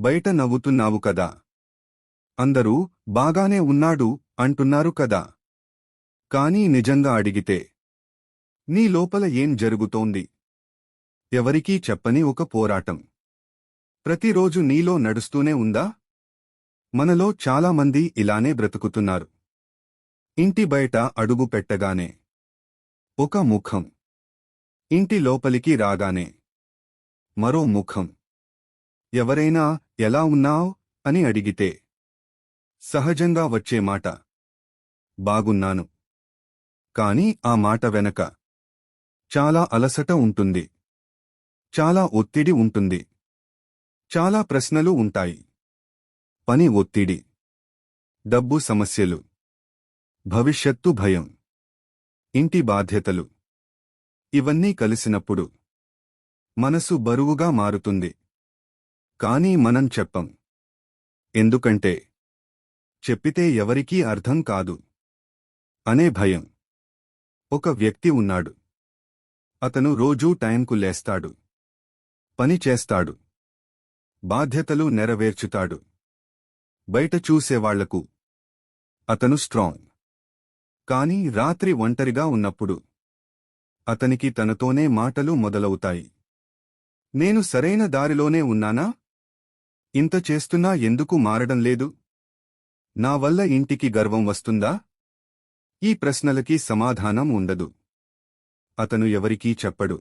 బయట నవ్వుతున్నావు కదా. అందరూ బాగానే ఉన్నాడు అంటున్నారు కదా. కానీ నిజంగా అడిగితే నీ లోపల ఏం జరుగుతోంది? ఎవరికీ చెప్పని ఒక పోరాటం. ప్రతిరోజు నీలో నడుస్తూనే ఉందా? మనలో చాలామంది ఇలానే బ్రతుకుతున్నారు. ఇంటి బయట అడుగు పెట్టగానే ఒక ముఖం. ఇంటి లోపలికి రాగానే మరో ముఖం. ఎవరైనా ఎలా ఉన్నావ్? అని అడిగితే సహజంగా వచ్చే మాట బాగున్నాను. కాని ఆ మాట వెనక చాలా అలసట ఉంటుంది. చాలా ఒత్తిడి ఉంటుంది. చాలా ప్రశ్నలు ఉంటాయి. పని ఒత్తిడి డబ్బు సమస్యలు భవిష్యత్తు భయం ఇంటి బాధ్యతలు ఇవన్నీ కలిసినప్పుడు మనసు బరువుగా మారుతుంది. కానీ మనం చెప్పం. ఎందుకంటే చెప్పితే ఎవరికీ అర్థం కాదు. అనే భయం. ఒక వ్యక్తి ఉన్నాడు. అతను రోజూ టైంకు లేస్తాడు. పని చేస్తాడు. బాధ్యతలు నెరవేర్చుతాడు. బయట చూసేవాళ్ళకు అతను స్ట్రాంగ్ కాని రాత్రి ఒంటరిగా ఉన్నప్పుడు అతనికి తనతోనే మాటలు మొదలవుతాయి. నేను సరైన దారిలోనే ఉన్నానా? ఇంత చేస్తున్నా ఎందుకు మారడం లేదు? నా వల్ల ఇంటికి గర్వం వస్తుందా? ఈ ప్రశ్నలకి సమాధానం ఉండదు. అతను ఎవరికీ చెప్పడు.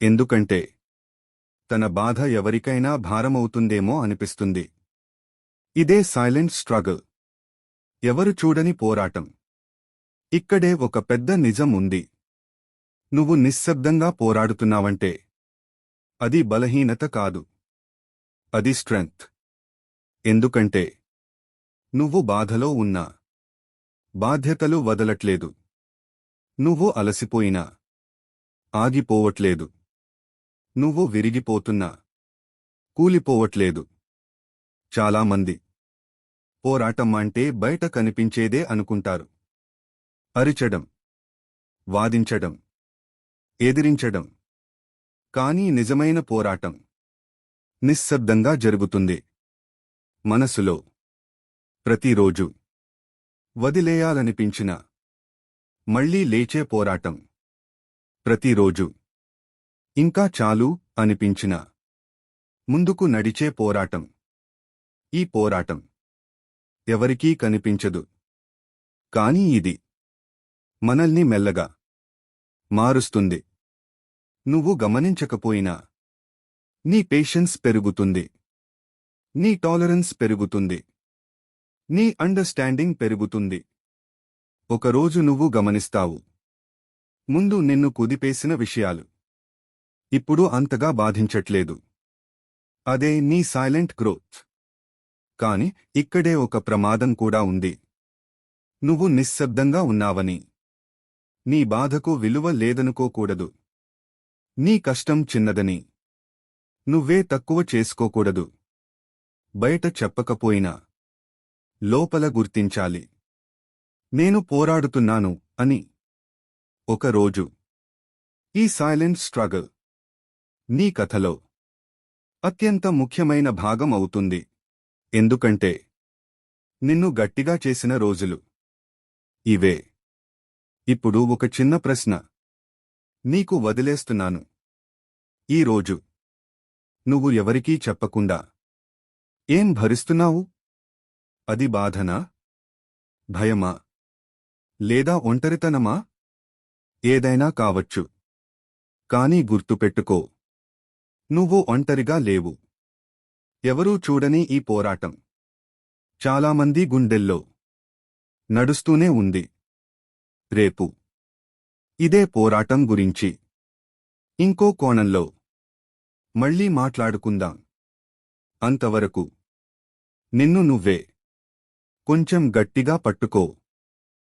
ఎందుకంటే తన బాధ ఎవరికైనా భారమవుతుందేమో అనిపిస్తుంది. ఇదే సైలెంట్ స్ట్రగుల్ ఎవరు చూడని పోరాటం. ఇక్కడే ఒక పెద్ద నిజం ఉంది. నువ్వు నిశ్శబ్దంగా పోరాడుతున్నావంటే అది బలహీనత కాదు. అది స్ట్రెంగ్త్. ఎందుకంటే నువ్వు బాధలో ఉన్నా బాధ్యతలు వదలట్లేదు. నువ్వు అలసిపోయినా ఆగిపోవట్లేదు. నువ్వు విరిగిపోతున్నా కూలిపోవట్లేదు. చాలామంది పోరాటం అంటే బయట కనిపించేదే అనుకుంటారు. అరిచడం వాదించడం ఎదిరించడం. కానీ నిజమైన పోరాటం నిశ్శబ్దంగా జరుగుతుంది. మనసులో ప్రతిరోజు వదిలేయాలనిపించిన మళ్ళీ లేచే పోరాటం. ప్రతిరోజు ఇంకా చాలు అనిపించిన ముందుకు నడిచే పోరాటం. ఈ పోరాటం ఎవరికీ కనిపించదు. కానీ ఇది మనల్ని మెల్లగా మారుస్తుంది. నువ్వు గమనించకపోయినా నీ పేషెన్స్ పెరుగుతుంది. నీ టాలరెన్స్ పెరుగుతుంది. నీ అండర్స్టాండింగ్ పెరుగుతుంది. ఒకరోజు నువ్వు గమనిస్తావు. ముందు నిన్ను కుదిపేసిన విషయాలు. ఇప్పుడు అంతగా బాధించట్లేదు. అదే నీ సైలెంట్ గ్రోత్ కాని ఇక్కడే ఒక ప్రమాదం కూడా ఉంది. నువ్వు నిశ్శబ్దంగా ఉన్నావని. నీ బాధకు విలువ లేదనుకోకూడదు. నీ కష్టం చిన్నదని. నువ్వే తక్కువ చేసుకోకూడదు. బయట చెప్పకపోయినా లోపల గుర్తించాలి. నేను పోరాడుతున్నాను అని. ఒకరోజు ఈ సైలెంట్ స్ట్రగల్. నీ కథలో. అత్యంత ముఖ్యమైన భాగం అవుతుంది. ఎందుకంటే నిన్ను గట్టిగా చేసిన రోజులు. ఇవే. ఇప్పుడు ఒక చిన్న ప్రశ్న. నీకు వదిలేస్తున్నాను. ఈరోజు నువ్వు ఎవరికీ చెప్పకుండా. ఏం భరిస్తున్నావు? అది బాధనా? భయమా? లేదా ఒంటరితనమా? ఏదైనా కావచ్చు. కానీ గుర్తుపెట్టుకో నువ్వు ఒంటరిగా లేవు. ఎవరూ చూడని ఈ పోరాటం. చాలామంది గుండెల్లో. నడుస్తూనే ఉంది. రేపు. ఇదే పోరాటం గురించి. ఇంకో కోణంలో. మళ్ళీ మాట్లాడుకుందాం. అంతవరకు నిన్ను నువ్వే. కొంచెం గట్టిగా పట్టుకో.